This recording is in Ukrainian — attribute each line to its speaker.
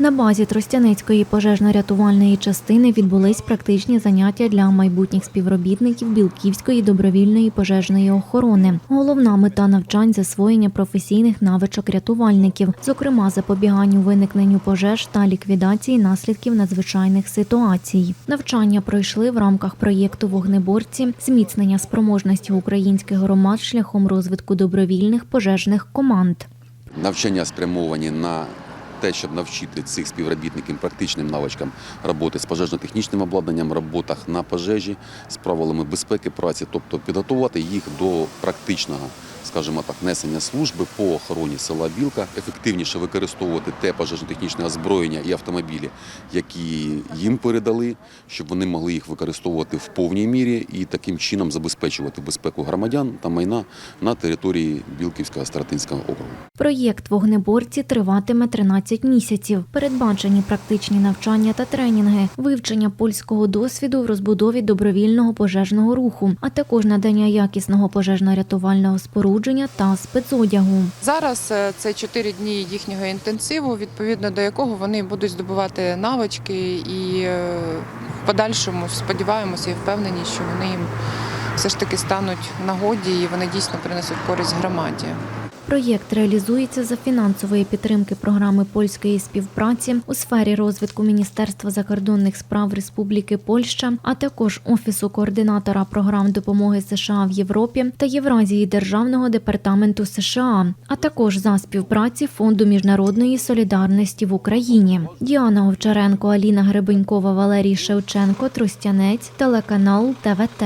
Speaker 1: На базі Тростянецької пожежно-рятувальної частини відбулись практичні заняття для майбутніх співробітників Білківської добровільної пожежної охорони. Головна мета навчань засвоєння професійних навичок рятувальників, зокрема запобіганню виникненню пожеж та ліквідації наслідків надзвичайних ситуацій. Навчання пройшли в рамках проєкту Вогнеборці зміцнення спроможності українських громад шляхом розвитку добровільних пожежних команд.
Speaker 2: Навчання спрямовані на те, щоб навчити цих співробітників практичним навичкам роботи з пожежно-технічним обладнанням, роботах на пожежі, з правилами безпеки праці, тобто підготувати їх до практичного, скажімо так, несення служби по охороні села Білка, ефективніше використовувати те пожежно-технічне озброєння і автомобілі, які їм передали, щоб вони могли їх використовувати в повній мірі і таким чином забезпечувати безпеку громадян та майна на території Білківського Старотинського округу.
Speaker 1: Проєкт вогнеборці триватиме 13 місяців. Передбачені практичні навчання та тренінги, вивчення польського досвіду в розбудові добровільного пожежного руху, а також надання якісного пожежно-рятувального спорудження та спецодягу.
Speaker 3: Зараз е, це 4 дні їхнього інтенсиву, відповідно до якого вони будуть здобувати навички і е, в подальшому сподіваємося і впевнені, що вони їм все ж таки стануть нагоді і вони дійсно принесуть користь громаді.
Speaker 1: Проєкт реалізується за фінансової підтримки програми польської співпраці у сфері розвитку Міністерства закордонних справ Республіки Польща, а також Офісу координатора програм допомоги США в Європі та Євразії Державного департаменту США, а також за співпраці Фонду міжнародної солідарності в Україні. Діана Овчаренко, Аліна Гребенькова, Валерій Шевченко, Тростянець, телеканал ТВТ.